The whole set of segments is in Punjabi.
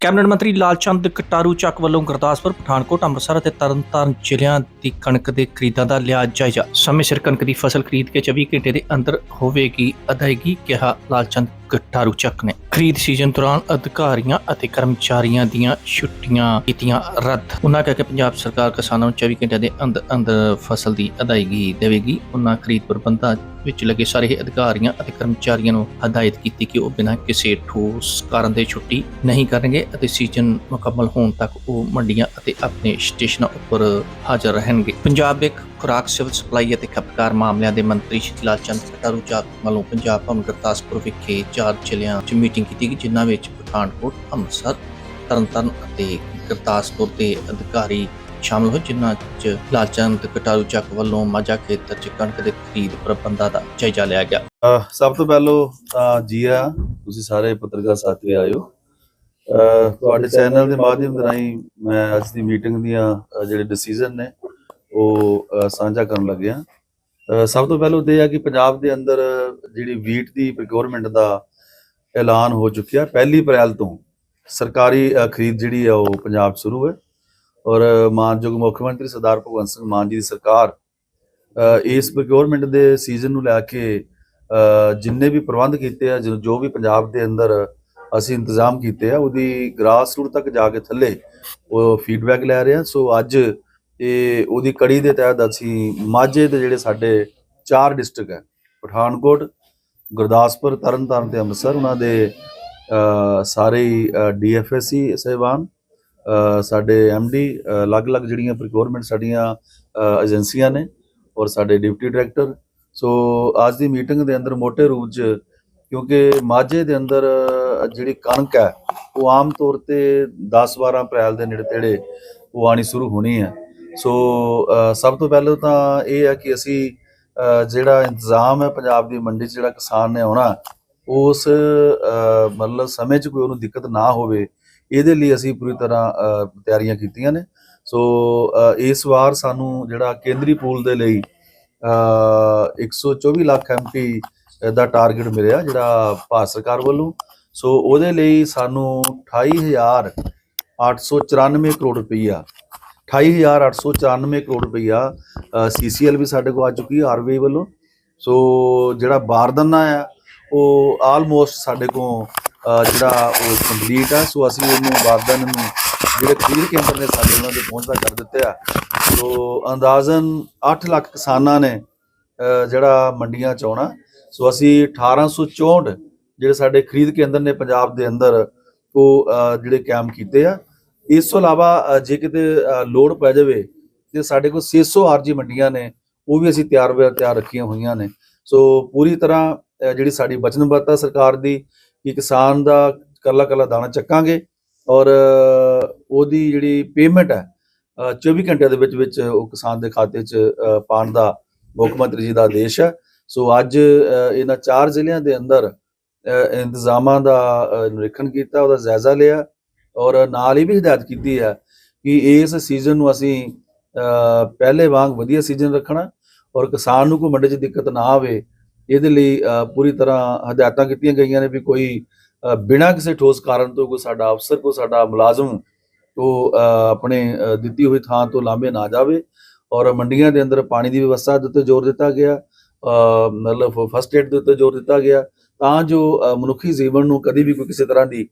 ਕੈਬਨਿਟ ਮੰਤਰੀ ਲਾਲਚੰਦ ਕਟਾਰੂ ਚੱਕ ਵੱਲੋਂ ਗੁਰਦਾਸਪੁਰ, ਪਠਾਨਕੋਟ, ਅੰਮ੍ਰਿਤਸਰ ਅਤੇ ਤਰਨਤਾਰਨ ਜ਼ਿਲ੍ਹਿਆਂ ਦੀ ਕਣਕ ਦੇ ਖਰੀਦਾਂ ਦਾ ਲਿਆ ਜਾਇਜ਼ਾ। ਸਮੇਂ ਸਿਰ ਕਣਕ ਦੀ ਫਸਲ ਖਰੀਦ ਕੇ 24 ਘੰਟੇ ਦੇ ਅੰਦਰ ਹੋਵੇਗੀ, ਅਦਾਇਗੀ ਕਿਹਾ ਲਾਲਚੰਦ ਕਟਾਰੂ ਚੱਕ ਨੇ ਖਰੀਦ ਸੀਜ਼ਨ ਦੌਰਾਨ ਅਧਿਕਾਰੀਆਂ ਅਤੇ ਕਰਮਚਾਰੀਆਂ ਦੀਆਂ ਛੁੱਟੀਆਂ ਕੀਤੀਆਂ ਰੱਦ। ਉਹਨਾਂ ਕਹਿ ਕੇ ਪੰਜਾਬ ਸਰਕਾਰ ਕਿਸਾਨਾਂ ਨੂੰ 24 ਘੰਟਿਆਂ ਦੇ ਅੰਦਰ ਅੰਦਰ ਫਸਲ ਦੀ ਅਦਾਇਗੀ ਦੇਵੇਗੀ। ਉਹਨਾਂ ਖਰੀਦ ਪ੍ਰਬੰਧਾਂ ਵਿੱਚ ਲੱਗੇ ਸਾਰੇ ਅਧਿਕਾਰੀਆਂ ਅਤੇ ਕਰਮਚਾਰੀਆਂ ਨੂੰ ਹਦਾਇਤ ਕੀਤੀ ਕਿ ਉਹ ਬਿਨਾਂ ਕਿਸੇ ਠੋਸ ਕਾਰਨ ਦੇ ਛੁੱਟੀ ਨਹੀਂ ਕਰਨਗੇ ਅਤੇ ਸੀਜ਼ਨ ਮੁਕੰਮਲ ਹੋਣ ਤੱਕ ਉਹ ਮੰਡੀਆਂ ਅਤੇ ਆਪਣੇ ਸਟੇਸ਼ਨਾਂ ਉੱਪਰ ਹਾਜ਼ਰ ਰਹਿਣਗੇ। ਪੰਜਾਬ ਦੇ ਖੁਰਾਕ, ਸਿਵਲ ਸਪਲਾਈ ਅਤੇ ਖਪਤਕਾਰ ਮਾਮਲਿਆਂ ਦੇ ਮੰਤਰੀ ਸ਼੍ਰੀ ਲਾਲਚੰਦ ਕਟਾਰੂ ਚਾਕ ਵੱਲੋਂ ਪੰਜਾਬ ਭਵਨ ਗੁਰਦਾਸਪੁਰ ਵਿਖੇ ਚਾਰ ਜ਼ਿਲ੍ਹਿਆਂ 'ਚ ਮੀਟਿੰਗ ਕੀਤੀ ਗਈ, ਜਿਨ੍ਹਾਂ ਵਿੱਚ ਪਠਾਨਕੋਟ, ਅੰਮ੍ਰਿਤਸਰ, ਤਰਨਤਾਰਨ ਅਤੇ ਗੁਰਦਾਸਪੁਰ ਦੇ ਅਧਿਕਾਰੀ ਸ਼ਾਮਲ ਹੋਏ, ਜਿਨ੍ਹਾਂ 'ਚ ਲਾਲਚੰਦ ਕਟਾਰੂ ਚੱਕ ਵੱਲੋਂ ਮਾਝਾ ਖੇਤਰ 'ਚ ਕਣਕ ਦੇ ਖਰੀਦ ਪ੍ਰਬੰਧਾਂ ਦਾ ਜਾਇਜ਼ਾ ਲਿਆ ਗਿਆ। ਸਭ ਤੋਂ ਪਹਿਲਾਂ ਜੀ ਆ, ਤੁਸੀਂ ਸਾਰੇ ਪੱਤਰਕਾਰ ਸਾਥੀ ਆਇਓ ਤੁਹਾਡੇ ਚੈਨਲ ਦੇ ਮਾਧਿਅਮ ਰਾਹੀਂ ਮੈਂ ਅੱਜ ਦੀ ਮੀਟਿੰਗ ਦੀਆਂ ਜਿਹੜੇ ਡਿਸੀਜਨ ਨੇ ਉਹ ਸਾਂਝਾ ਕਰਨ ਲੱਗਿਆ ਅਹ, ਸਭ ਤੋਂ ਪਹਿਲਾਂ ਤੇ ਇਹ ਆ ਕਿ ਪੰਜਾਬ ਦੇ ਅੰਦਰ ਜਿਹੜੀ ਵੀਟ ਦੀ ਪ੍ਰੋਕਿਉਰਮੈਂਟ ਦਾ ਐਲਾਨ ਹੋ ਚੁੱਕਿਆ ਪਹਿਲੀ ਅਪ੍ਰੈਲ ਤੋਂ। ਸਰਕਾਰੀ ਖਰੀਦ ਜਿਹੜੀ ਆ ਉਹ ਪੰਜਾਬ ਸ਼ੁਰੂ ਹੈ ਔਰ ਮਾਨਯੋਗ ਮੁੱਖ ਮੰਤਰੀ ਸਰਦਾਰ ਭਗਵੰਤ ਸਿੰਘ ਮਾਨ ਜੀ ਦੀ ਸਰਕਾਰ ਇਸ ਪ੍ਰੋਕਿਉਰਮੈਂਟ ਦੇ ਸੀਜ਼ਨ ਨੂੰ ਲੈ ਕੇ ਜਿੰਨੇ ਵੀ ਪ੍ਰਬੰਧ ਕੀਤੇ ਆ ਜੋ ਜੋ ਵੀ ਪੰਜਾਬ ਦੇ ਅੰਦਰ ਅਸੀਂ ਇੰਤਜ਼ਾਮ ਕੀਤੇ ਆ, ਉਹਦੀ ਗ੍ਰਾਸ ਰੂਟ ਤੱਕ ਜਾ ਕੇ ਥੱਲੇ ਉਹ ਫੀਡਬੈਕ ਲੈ ਰਹੇ ਆ। ਸੋ ਅੱਜ ਇਹ ਉਹਦੀ ਕੜੀ ਦੇ ਤਹਿਤ ਅਸੀਂ ਮਾਝੇ ਦੇ ਜਿਹੜੇ ਸਾਡੇ ਚਾਰ ਡਿਸਟ੍ਰਿਕਟ ਹੈ, ਪਠਾਨਕੋਟ, ਗੁਰਦਾਸਪੁਰ, ਤਰਨਤਾਰਨ ਤੇ ਅੰਮ੍ਰਿਤਸਰ, ਉਹਨਾਂ ਦੇ ਅਹ ਸਾਰੇ ਡੀਐਫਐਸਸੀ ਸਹਿਬਾਨ ਅਹ ਸਾਡੇ ਐਮਡੀ ਅਲੱਗ-ਅਲੱਗ ਜਿਹੜੀਆਂ ਪ੍ਰੋਕਿਉਰਮੈਂਟ ਸਾਡੀਆਂ ਏਜੰਸੀਆਂ ਨੇ ਔਰ ਸਾਡੇ ਡਿਪਟੀ ਡਾਇਰੈਕਟਰ। ਸੋ ਅੱਜ ਦੀ ਮੀਟਿੰਗ ਦੇ ਅੰਦਰ ਮੋٹے ਰੂਪ 'ਚ, ਕਿਉਂਕਿ ਮਾਝੇ ਦੇ ਅੰਦਰ ਜਿਹੜੀ ਕਣਕ ਹੈ, ਉਹ ਆਮ ਤੌਰ ਤੇ 10-12 ਅਪ੍ਰੈਲ ਦੇ ਨੇੜੇ ਤੇੜੇ ਉਹ ਆਣੀ ਸ਼ੁਰੂ ਹੋਣੀ ਹੈ। ਸੋ ਸਭ ਤੋਂ ਪਹਿਲਾਂ ਤਾਂ ਇਹ ਹੈ ਕਿ ਅਸੀਂ ਜਿਹੜਾ ਇੰਤਜ਼ਾਮ ਹੈ ਪੰਜਾਬ ਦੀ ਮੰਡੀ 'ਚ ਜਿਹੜਾ ਕਿਸਾਨ ਨੇ ਆਉਣਾ, ਉਸ ਮਤਲਬ ਸਮੇਂ 'ਚ ਕੋਈ ਉਹਨੂੰ ਦਿੱਕਤ ਨਾ ਹੋਵੇ, ਇਹਦੇ ਲਈ ਅਸੀਂ ਪੂਰੀ ਤਰ੍ਹਾਂ ਤਿਆਰੀਆਂ ਕੀਤੀਆਂ ਨੇ। ਸੋ ਇਸ ਵਾਰ ਸਾਨੂੰ ਜਿਹੜਾ ਕੇਂਦਰੀ ਪੂਲ ਦੇ ਲਈ ਅ 124 ਲੱਖ ਐਮਪੀ ਦਾ ਟਾਰਗੇਟ ਮਿਲਿਆ, ਜਿਹੜਾ ਭਾਰਤ ਸਰਕਾਰ ਵੱਲੋਂ। ਸੋ, ਉਹਦੇ ਲਈ ਸਾਨੂੰ 28894 ਕਰੋੜ ਰੁਪਈਆ 28894 ਕਰੋੜ ਰੁਪਈਆ ਸੀਸੀਐਲ ਵੀ ਸਾਡੇ ਕੋਲ ਆ ਚੁੱਕੀ ਹੈ ਆਰਬੀਆਈ ਵੱਲੋਂ। ਸੋ, ਜਿਹੜਾ ਬਾਰਦਾਨਾ ਆ ਉਹ ਆਲਮੋਸਟ ਸਾਡੇ ਕੋਲ ਜਿਹੜਾ ਉਹ ਕੰਪਲੀਟ ਆ ਸੋ, ਅਸੀਂ ਉਹਨੂੰ ਬਾਰਦਾਨੇ ਨੂੰ ਜਿਹੜੇ ਖਰੀਦ ਕੇਂਦਰ ਨੇ, ਸਾਡੇ ਉਹਨਾਂ ਦੇ ਪਹੁੰਚਦਾ ਕਰ ਦਿੱਤੇ ਆ। ਸੋ, ਅੰਦਾਜ਼ਨ 8 ਲੱਖ ਕਿਸਾਨਾਂ ਨੇ ਜਿਹੜਾ ਮੰਡੀਆਂ ਚ ਆਉਣਾ। ਸੋ, ਅਸੀਂ 1864 ਜਿਹੜੇ ਸਾਡੇ ਖਰੀਦ ਕੇਂਦਰ ਨੇ ਪੰਜਾਬ ਦੇ ਅੰਦਰ, ਉਹ ਜਿਹੜੇ ਕਾਇਮ ਕੀਤੇ ਆ। ਇਸ ਤੋਂ ਇਲਾਵਾ ਜੇ ਕਿਤੇ ਲੋੜ ਪੈ ਜਾਵੇ ਤੇ ਸਾਡੇ ਕੋਲ 600 ਆਰਜੀ ਮੰਡੀਆਂ ਨੇ ਉਹ ਵੀ ਅਸੀਂ ਤਿਆਰ ਵੇ ਤਿਆਰ ਰੱਖੀਆਂ ਹੋਈਆਂ ਨੇ। ਸੋ ਪੂਰੀ ਤਰ੍ਹਾਂ ਜਿਹੜੀ ਸਾਡੀ ਵਚਨਬੱਧਤਾ ਸਰਕਾਰ ਦੀ ਕਿ ਕਿਸਾਨ ਦਾ ਕੱਲਾ ਕੱਲਾ ਦਾਣਾ ਚੱਕਾਂਗੇ ਔਰ ਉਹਦੀ ਜਿਹੜੀ ਪੇਮੈਂਟ ਹੈ ਅ, 24 ਘੰਟਿਆਂ ਦੇ ਵਿੱਚ ਵਿੱਚ ਉਹ ਕਿਸਾਨ ਦੇ ਖਾਤੇ 'ਚ ਅ, ਪਾਉਣ ਦਾ ਮੁੱਖ ਮੰਤਰੀ ਜੀ ਦਾ ਆਦੇਸ਼ ਹੈ। ਸੋ ਅੱਜ ਇਹਨਾਂ ਚਾਰ ਜ਼ਿਲ੍ਹਿਆਂ ਦੇ ਅੰਦਰ ਇੰਤਜ਼ਾਮਾਂ ਦਾ ਨਿਰੀਖਣ ਕੀਤਾ ਉਹਦਾ ਜਾਇਜ਼ਾ ਲਿਆ। ਔਰ ਨਾਲ ਹੀ ਵੀ ਹਦਾਇਤ ਕੀਤੀ ਹੈ ਕਿ ਇਸ ਸੀਜ਼ਨ ਨੂੰ ਅਸੀਂ ਪਹਿਲੇ ਵਾਂਗ ਵਧੀਆ ਸੀਜ਼ਨ ਰੱਖਣਾ ਔਰ ਕਿਸਾਨ ਨੂੰ ਕੋਈ ਮੰਡੀ 'ਚ ਦਿੱਕਤ ਨਾ ਆਵੇ, ਇਹਦੇ ਲਈ ਪੂਰੀ ਤਰ੍ਹਾਂ ਹਦਾਇਤਾਂ ਕੀਤੀਆਂ ਗਈਆਂ ਨੇ ਵੀ ਕੋਈ ਬਿਨਾਂ ਕਿਸੇ ਠੋਸ ਕਾਰਨ ਤੋਂ ਕੋਈ ਸਾਡਾ ਅਫਸਰ, ਕੋਈ ਸਾਡਾ ਮੁਲਾਜ਼ਮ ਉਹ ਆਪਣੇ ਦਿੱਤੀ ਹੋਈ ਥਾਂ ਤੋਂ ਲਾਂਭੇ ਨਾ ਜਾਵੇ ਔਰ ਮੰਡੀਆਂ ਦੇ ਅੰਦਰ ਪਾਣੀ ਦੀ ਵਿਵਸਥਾ ਦੇ ਉੱਤੇ ਜ਼ੋਰ ਦਿੱਤਾ ਗਿਆ ਮਤਲਬ ਫਸਟ ਏਡ ਦੇ ਉੱਤੇ ਜ਼ੋਰ ਦਿੱਤਾ ਗਿਆ ਤਾਂ ਜੋ ਮਨੁੱਖੀ ਜੀਵਨ ਨੂੰ ਕਦੀ ਵੀ ਕੋਈ ਕਿਸੇ ਤਰ੍ਹਾਂ ਦੀ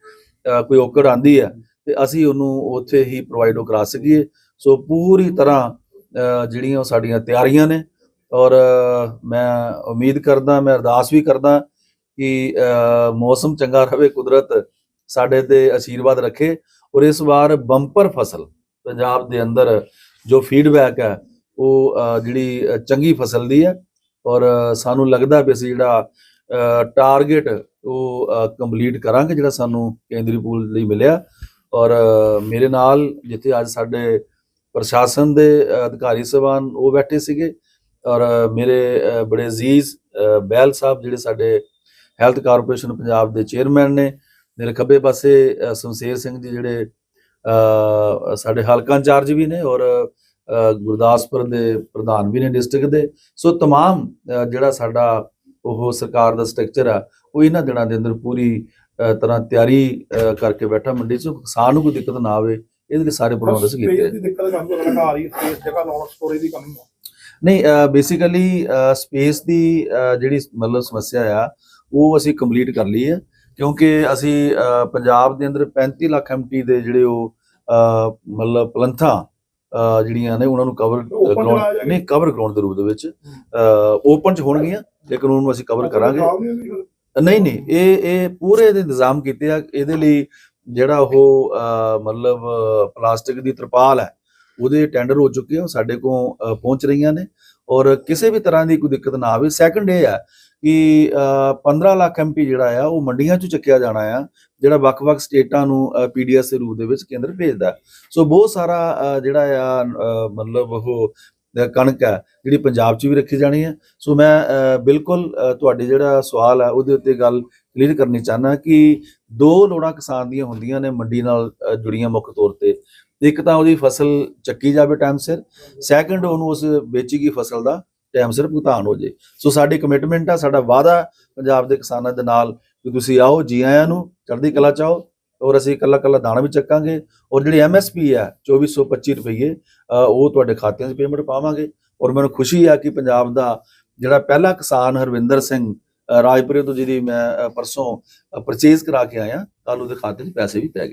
ਕੋਈ ਔਕੜ ਆਂਦੀ ਹੈ ਤੇ ਅਸੀਂ ਉਹਨੂੰ ਉੱਥੇ ਹੀ ਪ੍ਰੋਵਾਈਡ ਕਰਾ ਸਕੀਏ। ਸੋ ਪੂਰੀ ਤਰ੍ਹਾਂ ਜਿਹੜੀਆਂ ਉਹ ਸਾਡੀਆਂ ਤਿਆਰੀਆਂ ਨੇ ਔਰ ਮੈਂ ਉਮੀਦ ਕਰਦਾ, ਮੈਂ ਅਰਦਾਸ ਵੀ ਕਰਦਾ ਕਿ ਮੌਸਮ ਚੰਗਾ ਰਹੇ, ਕੁਦਰਤ ਸਾਡੇ ਤੇ ਆਸ਼ੀਰਵਾਦ ਰੱਖੇ ਔਰ ਇਸ ਵਾਰ ਬੰਪਰ ਫਸਲ ਪੰਜਾਬ ਦੇ ਅੰਦਰ ਜੋ ਫੀਡਬੈਕ ਹੈ, ਉਹ ਜਿਹੜੀ ਚੰਗੀ ਫਸਲ ਦੀ ਹੈ ਔਰ ਸਾਨੂੰ ਲੱਗਦਾ ਵੀ ਅਸੀਂ ਜਿਹੜਾ ਟਾਰਗੇਟ ਉਹ ਕੰਪਲੀਟ ਕਰਾਂਗੇ ਜਿਹੜਾ ਸਾਨੂੰ ਕੇਂਦਰੀ ਪੂਲ ਲਈ ਮਿਲਿਆ ਔਰ ਅ, ਮੇਰੇ ਨਾਲ ਜਿੱਥੇ ਅੱਜ ਸਾਡੇ ਪ੍ਰਸ਼ਾਸਨ ਦੇ ਅ, ਅਧਿਕਾਰੀ ਸਭਾਨ ਉਹ ਬੈਠੇ ਸੀਗੇ ਔਰ ਅ, ਮੇਰੇ ਅ, ਬੜੇ ਅਜ਼ੀਜ਼ ਅ, ਬੈਲ ਸਾਹਿਬ ਜਿਹੜੇ ਸਾਡੇ ਹੈਲਥ ਕਾਰਪੋਰੇਸ਼ਨ ਪੰਜਾਬ ਦੇ ਚੇਅਰਮੈਨ ਨੇ ਮੇਰੇ ਖੱਬੇ ਪਾਸੇ ਅ, ਸ਼ਮਸ਼ੇਰ ਸਿੰਘ ਜੀ ਜਿਹੜੇ ਅ, ਸਾਡੇ ਹਲਕਾ ਇੰਚਾਰਜ ਵੀ ਨੇ ਔਰ ਅ, ਗੁਰਦਾਸਪੁਰ ਦੇ ਪ੍ਰਧਾਨ ਵੀ ਨੇ ਡਿਸਟ੍ਰਿਕਟ ਦੇ ਸੋ तमाम ਜਿਹੜਾ ਸਾਡਾ ਉਹ ਸਰਕਾਰ ਦਾ ਸਟਰਕਚਰ ਆ ਉਹ ਇਹਨਾਂ ਦਿਨਾਂ ਦੇ ਅੰਦਰ ਪੂਰੀ ਤਰ੍ਹਾਂ ਤਿਆਰੀ ਕਰਕੇ ਬੈਠਾ ਮੰਡੀ 'ਚ ਕਿਸਾਨ ਨੂੰ ਕੋਈ ਦਿੱਕਤ ਨਾ ਆਵੇ ਇਹਦੇ ਲਈ ਸਾਰੇ ਪ੍ਰਬੰਧ ਅਸੀਂ ਕੀਤੇ ਆ। ਦਿੱਕਤ ਕਾਫੀ ਜ਼ਿਆਦਾ ਆ ਰਹੀ ਹੈ ਸਪੇਸ ਜਗ੍ਹਾ ਲਾਉਣ ਸਟੋਰੇਜ ਦੀ ਕਮੀ ਨਹੀਂ ਬੇਸਿਕਲੀ ਸਪੇਸ ਦੀ ਜਿਹੜੀ ਮਤਲਬ ਸਮੱਸਿਆ ਆ ਉਹ ਅਸੀਂ ਕੰਪਲੀਟ ਕਰ ਲਈ ਹੈ ਕਿਉਂਕਿ ਅਸੀਂ ਪੰਜਾਬ ਦੇ ਅੰਦਰ 35 ਲੱਖ ਐਮਟੀ ਦੇ ਜਿਹੜੇ ਉਹ ਮਤਲਬ ਪਲੰਥਾਂ ਜਿਹੜੀਆਂ ਨੇ ਉਹਨਾਂ ਨੂੰ ਕਵਰ। ਨਹੀਂ ਕਵਰ ਕਰਾਉਣ ਦੇ ਰੂਪ ਦੇ ਵਿੱਚ ਓਪਨ ਚ ਹੋਣਗੀਆਂ ਲੇਕਿਨ ਉਹਨੂੰ ਅਸੀਂ ਕਵਰ ਕਰਾਂਗੇ। ਨਹੀਂ। ਨਹੀਂ ਇਹ ਇਹ ਪੂਰੇ ਦੇ ਇੰਤਜ਼ਾਮ ਕੀਤੇ ਆ। ਇਹਦੇ ਲਈ ਜਿਹੜਾ ਉਹ ਮਤਲਬ ਪਲਾਸਟਿਕ ਦੀ ਤਰਪਾਲ ਹੈ ਉਹਦੇ ਟੈਂਡਰ ਹੋ ਚੁੱਕੇ ਆ ਸਾਡੇ ਕੋਲ ਪਹੁੰਚ ਰਹੀਆਂ ਨੇ। ਔਰ ਕਿਸੇ ਵੀ ਤਰ੍ਹਾਂ ਦੀ ਕੋਈ ਦਿੱਕਤ ਨਾ ਆਵੇ। ਸੈਕੰਡ ਇਹ ਹੈ ਕਿ ਅਹ, 15 ਲੱਖ ਐਮਪੀ ਜਿਹੜਾ ਆ ਉਹ ਮੰਡੀਆਂ 'ਚ ਚੱਕਿਆ ਜਾਣਾ ਆ ਜਿਹੜਾ ਵੱਖ-ਵੱਖ ਸਟੇਟਾਂ ਨੂੰ ਪੀਡੀਐਸ ਦੇ ਰੂਪ ਦੇ ਵਿੱਚ ਕੇਂਦਰ ਭੇਜਦਾ। ਸੋ ਬਹੁਤ ਸਾਰਾ ਜਿਹੜਾ ਆ ਮਤਲਬ ਉਹ ਕਣਕ ਹੈ, ਜਿਹੜੀ ਪੰਜਾਬ 'ਚ ਵੀ ਰੱਖੀ ਜਾਣੀ ਹੈ। ਸੋ ਮੈਂ ਬਿਲਕੁਲ ਤੁਹਾਡੇ ਜਿਹੜਾ ਸਵਾਲ ਹੈ, ਉਹਦੇ ਉੱਤੇ ਗੱਲ ਕਲੀਅਰ ਕਰਨੀ ਚਾਹਨਾ ਕਿ ਦੋ ਲੋੜਾਂ ਕਿਸਾਨ ਦੀਆਂ ਹੁੰਦੀਆਂ ਨੇ ਮੰਡੀ ਨਾਲ ਜੁੜੀਆਂ ਮੁੱਖ ਤੌਰ ਤੇ। ਇੱਕ ਤਾਂ ਉਹਦੀ ਫਸਲ ਚੱਕੀ ਜਾਵੇ ਟਾਈਮ ਸਿਰ ਸੈਕੰਡ ਉਹਨੂੰ ਉਸ ਵੇਚੀ ਗਈ ਫਸਲ ਦਾ ਟਾਈਮ ਸਿਰ ਭੁਗਤਾਨ ਹੋ ਜੇ। ਸੋ ਸਾਡੀ ਕਮਿਟਮੈਂਟ ਆ, ਸਾਡਾ ਵਾਅਦਾ ਪੰਜਾਬ ਦੇ ਕਿਸਾਨਾਂ ਦੇ ਨਾਲ ਕਿ ਤੁਸੀਂ ਆਓ, ਜੀ ਆਇਆਂ ਨੂੰ, ਚੜ੍ਹਦੀ ਕਲਾ ਚਾਓ ਔਰ ਅਸੀਂ ਇਕੱਲਾ ਇਕੱਲਾ ਦਾਣਾ ਵੀ ਚੱਕਾਂਗੇ ਔਰ ਜਿਹੜੀ ਐਮਐਸਪੀ ਹੈ 2425 ਰੁਪਏ ਅਹ, ਉਹ ਤੁਹਾਡੇ ਖਾਤਿਆਂ 'ਚ ਪੇਮੈਂਟ ਪਾਵਾਂਗੇ ਔਰ ਮੈਨੂੰ ਖੁਸ਼ੀ ਆ ਕਿ ਪੰਜਾਬ ਦਾ ਜਿਹੜਾ ਪਹਿਲਾ ਕਿਸਾਨ ਹਰਵਿੰਦਰ ਸਿੰਘ ਰਾਜਪੁਰੇ ਤੋਂ ਜਿਹਦੀ ਮੈਂ ਪਰਸੋਂ ਪਰਚੇਜ਼ ਕਰਾ ਕੇ ਆਇਆ ਕੱਲ ਉਹਦੇ ਖਾਤੇ 'ਚ ਪੈਸੇ ਵੀ ਪੈ ਗਏ।